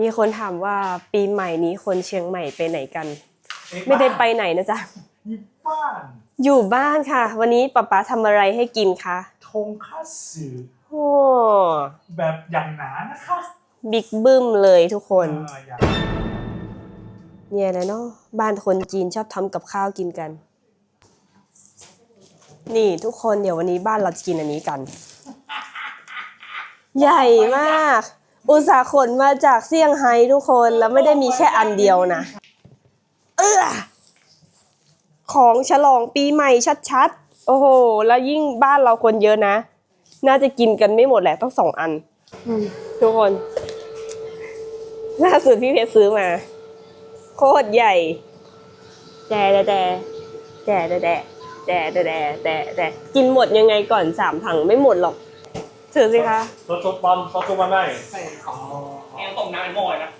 มีคนถามว่าปีใหม่นี้คนเชียงใหม่ไปไหนกัน ไม่ได้ไปไหนนะจ๊ะญี่บ้านอยู่บ้านค่ะ วันนี้ป๊าป๊าทำอะไรให้กินคะทงคัตสึโอ้แบบอย่างหนานะคะบิ๊กบึ้มเลยทุกคน เอออย่างเนี่ยนะเนาะบ้านคนจีนชอบทำกับข้าวกินกัน นี่ทุกคนเดี๋ยววันนี้บ้านเราจะกินอันนี้กัน ใหญ่มาก อุตสาห์ขนมาจากเซี่ยงไฮ้ทุกคนแล้วไม่ได้มีแค่อันเดียวนะ เออของฉลองปีใหม่ชัดๆ โอ้โห แล้วยิ่งบ้านเราคนเยอะนะ น่าจะกินกันไม่หมดแหละต้องสองอันทุกคน ล่าสุดพี่เพชรซื้อมา โคตรใหญ่ แต่แต่แต่แต่แต่แต่แต่แต่แต่แต่กินหมดยังไงก่อนสามถังไม่หมดหรอก ถือสิคะซดซดปอมซดซุปมาได้แองต้มน้ำเป็นหม้อเลยนะ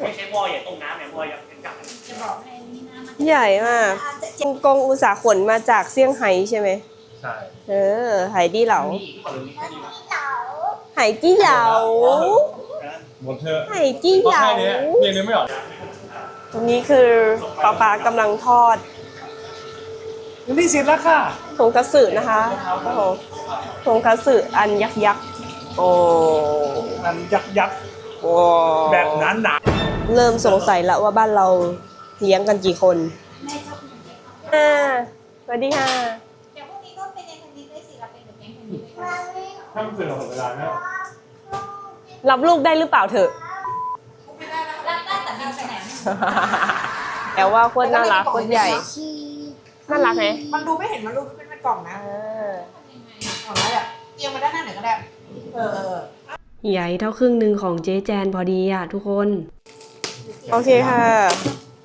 ไม่ใช่หม้อใหญ่ต้มน้ำเนี่ยหม้อใหญ่เป็นกากจะบอกให้นี่นะมันใหญ่มากจงกงอุตสาห์ขนมาจากเซี่ยงไฮ้ใช่ไหมใช่เออไหดี้เหลามีอีกคนนึงนี่ดีนะไหจี้เหลาหมดเถอะไหจี้ก็เหลาแค่เนี้ยเรียนนึกไม่ออกตรงนี้คือป๊าป๊ากำลังทอด นี่เสร็จแล้วค่ะทงคัตสึนะคะโอ้โหทงคัตสึอันยักษ์ยักษ์โอ้นั่นยักษ์ยักษ์โอ้แบบหนาหนาเริ่มสงสัยแล้วว่าบ้านเราเลี้ยงกันกี่คนแม่ชอบกินเลยค่ะอ่าสวัสดีค่ะเดี๋ยวพรุ่งนี้ก็เป็นในทันทีด้วยสิเราเป็นแบบแก๊งทันทีด้วยกันถ้ามันเกินหมดเวลาเนี่ยรับลูกได้หรือเปล่าเถอะรับได้แต่บินไปไหนแต่ว่าโคตรน่ารักโคตรใหญ่ น่ารักไหมมันดูไม่เห็นมันดูเป็นเป็นกล่องนะอ่ากล่องแล้วแบบเอียงมาด้านหน้าหน่อยก็ได้เออเออใหญ่เท่าครึ่งหนึ่งของเจ๊แจนพอดีอะทุกคน โอเคค่ะ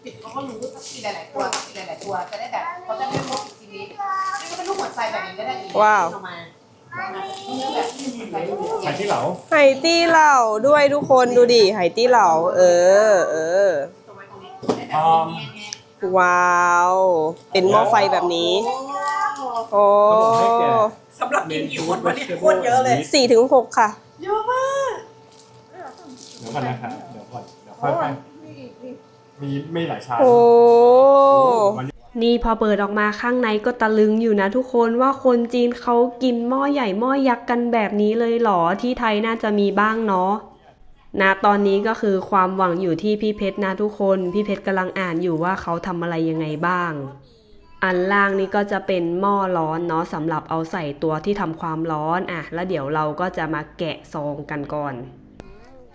ปิดเขาก็รู้สักทีหลายๆตัวสักทีหลายๆตัวจะได้แบบเขาจะไม่รู้ปิดชีวิตนี่ก็เป็นรูปหัวใจแบบนี้ก็ได้ดีว้าวเอมาเนื้อแบบใส่รูปหัวใจใส่ที่เหลาไหตี้เหล่าด้วยทุกคนดูดิไหตี้เหล่าเออเออตั วไว้ตรงนี้ได้แบบเงี้ยๆว้าว เป็นหม้อไฟแบบนี้โอ้สำหรับกินกี่คนวันนี้โคตรเยอะเลย สี่ถึงหกค่ะ เยอะมากเดี๋ยวก่อนนะครับเดี๋ยวก่อนเดี๋ยวค่อยไปมีไม่หลายชามโอ้มันนี่พอเปิดออกมาข้างในก็ตะลึงอยู่นะทุกคนว่าคนจีนเขากินหม้อใหญ่หม้อยักษ์กันแบบนี้เลยเหรอที่ไทยน่าจะมีบ้างเนาะ นะตอนนี้ก็คือความหวังอยู่ที่พี่เพชรนะทุกคน พี่เพชรกำลังอ่านอยู่ว่าเขาทำอะไรยังไงบ้าง อันล่างนี่ก็จะเป็นหม้อร้อนเนาะสำหรับเอาใส่ตัวที่ทำความร้อนอะแล้วเดี๋ยวเราก็จะมาแกะซองกันก่อน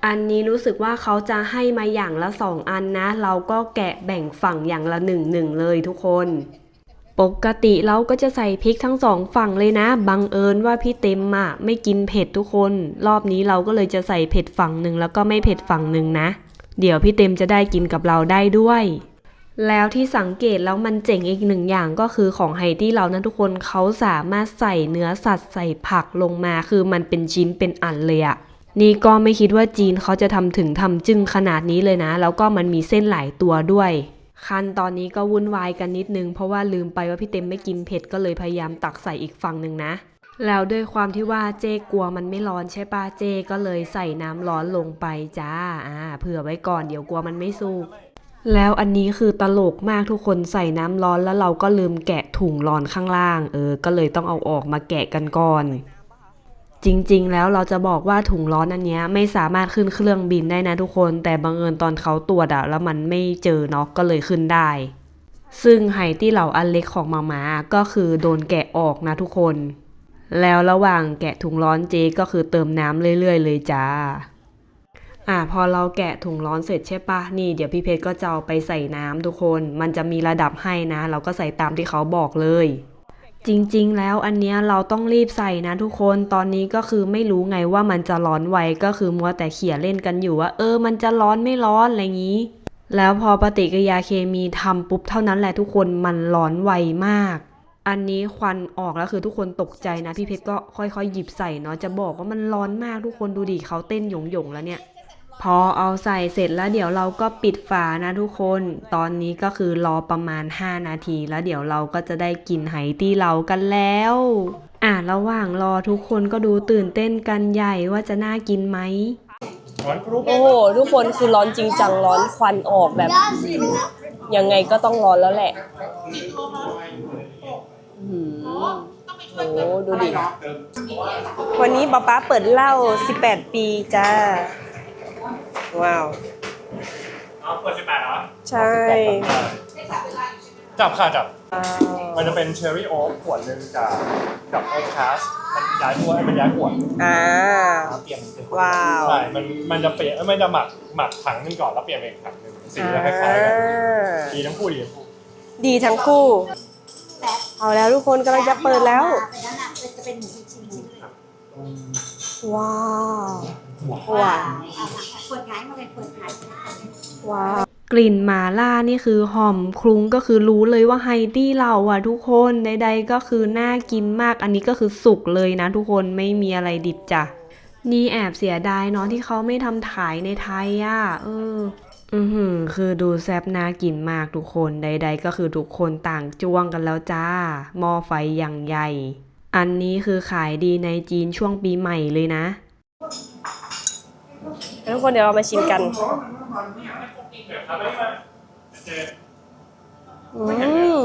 อันนี้รู้สึกว่าเขาจะให้มาอย่างละสองอันนะ เราก็แกะแบ่งฝั่งอย่างละหนึ่งหนึ่งเลยทุกคน ปกติเราก็จะใส่พริกทั้งสองฝั่งเลยนะ บังเอิญว่าพี่เต็มอะไม่กินเผ็ดทุกคน รอบนี้เราก็เลยจะใส่เผ็ดฝั่งหนึ่งแล้วก็ไม่เผ็ดฝั่งหนึ่งนะ เดี๋ยวพี่เต็มจะได้กินกับเราได้ด้วย แล้วที่สังเกตแล้วมันเจ๋งอีกหนึ่งอย่างก็คือของไฮตี้เรานะทุกคนเขาสามารถใส่เนื้อสัตว์ใส่ผักลงมาคือมันเป็นชิ้นเป็นอันเลยอะนี่ก็ไม่คิดว่าจีนเขาจะทำถึงทำจึงขนาดนี้เลยนะ แล้วก็มันมีเส้นหลายตัวด้วย ขั้นตอนนี้ก็วุ่นวายกันนิดนึง เพราะว่าลืมไปว่าพี่เต็มไม่กินเผ็ดก็เลยพยายามตักใส่อีกฝั่งหนึ่งนะ แล้วด้วยความที่ว่าเจ๊กลัวมันไม่ร้อนใช่ปะเจ๊ก็เลยใส่น้ำร้อนลงไปจ้าอ่าเผื่อไว้ก่อนเดี๋ยวกลัวมันไม่สุกแล้วอันนี้คือตลกมากทุกคนใส่น้ำร้อนแล้วเราก็ลืมแกะถุงร้อนข้างล่าง เออ ก็เลยต้องเอาออกมาแกะกันก่อน จริงๆ แล้วเราจะบอกว่าถุงร้อนอันเนี้ยไม่สามารถขึ้นเครื่องบินได้นะทุกคน แต่บังเอิญตอนเขาตรวจอะแล้วมันไม่เจอเนาะก็เลยขึ้นได้ ซึ่งไฮที่เหล่าอันเล็กของมามาก็คือโดนแกะออกนะทุกคน แล้วระหว่างแกะถุงร้อนเจก็คือเติมน้ำเรื่อยๆ เลยจ้าอะพอเราแกะถุงร้อนเสร็จใช่ปะนี่เดี๋ยวพี่เพชรก็จะเอาไปใส่น้ำทุกคน มันจะมีระดับให้นะ เราก็ใส่ตามที่เขาบอกเลย จริงๆ แล้วอันเนี้ยเราต้องรีบใส่นะทุกคนตอนนี้ก็คือไม่รู้ไงว่ามันจะร้อนไวก็คือมัวแต่เขี่ยเล่นกันอยู่ว่า เออ มันจะร้อนไม่ร้อนอะไรงนี้ แล้วพอปฏิกิริยาเคมีทำปุ๊บเท่านั้นแหละทุกคนมันร้อนไวมาก อันนี้ควันออกแล้วคือทุกคนตกใจนะพี่เพชรก็ค่อยๆ หยิบใส่เนาะจะบอกว่ามันร้อนมากทุกคนดูดิเขาเต้นหยงๆแล้วเนี่ย พอเอาใส่เสร็จแล้วเดี๋ยวเราก็ปิดฝานะทุกคน ตอนนี้ก็คือรอประมาณ 5 นาที แล้วเดี๋ยวเราก็จะได้กินไหตี้เรากันแล้ว อะระหว่างรอทุกคนก็ดูตื่นเต้นกันใหญ่ว่าจะน่ากินไหมร้อนกรุ๊ปโอ้โหทุกคนคือร้อนจริงจังร้อนควันออกแบบ ยังไงก็ต้องร้อนแล้วแหละอื้อหือโอ้โหดูดิ วันนี้ป๊าป๊าเปิดเหล้า18 ปีจ้า ว้าวเอาเปิดสิบแปดเหรอใช่จับค่ะจับ ว้าวมันจะเป็นเชอร์รี่โอ๊กขวดหนึ่งกับกับโอ๊กคาสมันย้ายตัวให้มันย้ายขวดอ่า เปลี่ยนเป็นว้าว ใช่มันมันจะเปลี่ยนไม่จะหมักหมักถังหนึงก่อนแล้วเปลี่ยนเป็นอีกถังหนึงสีจะคล้ายๆกันดีทั้งคู่ดีทั้งคู่ ดีทั้งคู่ เอาแล้วทุกคนกำลังจะเปิดแล้ว เป็นนั่นน่ะจะเป็นหมูชิ้นๆเลยว้าว ว้าวเอาค่ะเปิดขายมาเลยเปิดขายว้าวกลิ่นหมาล่านี่คือหอมคลุ้งก็คือรู้เลยว่าไฮตี้เราอะทุกคนใดๆก็คือน่ากินมากอันนี้ก็คือสุกเลยนะทุกคนไม่มีอะไรดิบจ้ะนี่แอบเสียดายเนาะที่เขาไม่ทำขายในไทยอะเอออือหือคือดูแซบน่ากินมากทุกคนใด ๆ ก็คือทุกคนต่างจ้วงกันแล้วจ้าหม้อไฟอย่างใหญ่ อันนี้คือขายดีในจีนช่วงปีใหม่เลยนะ ทุกคนเดี๋ยวเรามาชิมกันอืม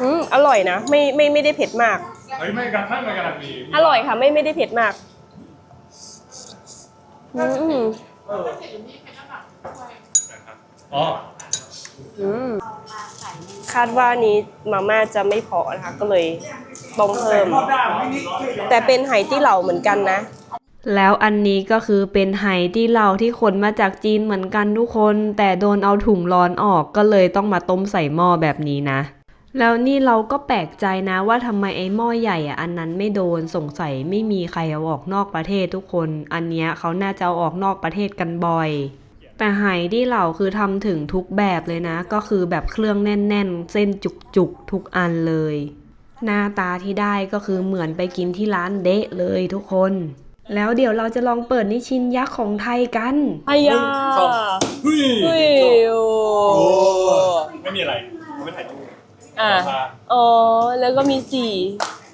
อืมอร่อยนะไม่ไม่ไม่ได้เผ็ดมาก เฮ้ยไม่กันไม่ไม่กันดีอร่อยค่ะ ไม่ไม่ได้เผ็ดมากอืมอ๋ออืมคาดว่านี้มาม่าจะไม่พอนะคะก็เลย ต้มเพิ่ม แต่เป็นไหตี้เหล่าเหมือนกันนะ แล้วอันนี้ก็คือเป็นไหที่เราที่ขนมาจากจีนเหมือนกันทุกคน แต่โดนเอาถุงร้อนออกก็เลยต้องมาต้มใส่หม้อแบบนี้นะ แล้วนี่เราก็แปลกใจนะว่าทำไมไอ้หม้อใหญ่อะอันนั้นไม่โดนสงสัยไม่มีใครเอาออกนอกประเทศทุกคน อันเนี้ยเขาน่าจะเอาออกนอกประเทศกันบ่อยแต่ไหที่เราคือทำถึงทุกแบบเลยนะ ก็คือแบบเครื่องแน่น ๆ เส้นจุก ๆ ทุกอันเลย หน้าตาที่ได้ก็คือเหมือนไปกินที่ร้านเดะเลยทุกคน แล้วเดี๋ยวเราจะลองเปิดนิชินยักษ์ของไทยกันอายาเฮ้ยเฮ้ยโอ้ไม่มีอะไรเขาไม่ถ่ายรูปอะมาอ๋อแล้วก็มีสี่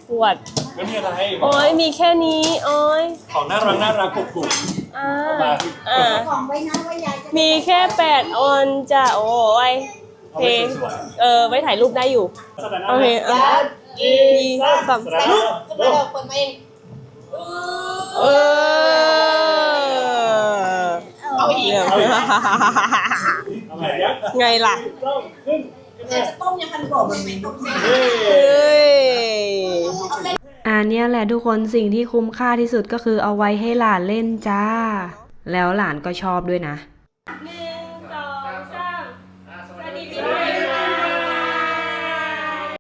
ขวดไม่มีอะไรโอ้ยมีแค่นี้โอ้ยของน่ารักน่ารักกรุบกรุบอ่ามาอ่าของไว้นะว่ายายจะมีแค่แปดออนจ้ะโอ้ยเอาเพไปลงสวยเออไว้ถ่ายรูปได้อยู่ๆแสดงหน้าโอเคอะ ดีสามแสดงหน้าขึ้นมาเราเปิดมาเองเออเอาอีกเยี่ยมเอาไหนเนี่ยไงล่ะจะต้มยังพันกรอบมันเป็นต้มเส้นเฮ้ยอันเนี้ยแหละทุกคนสิ่งที่คุ้มค่าที่สุดก็คือเอาไว้ให้หลานเล่นจ้า แล้วหลานก็ชอบด้วยนะนี่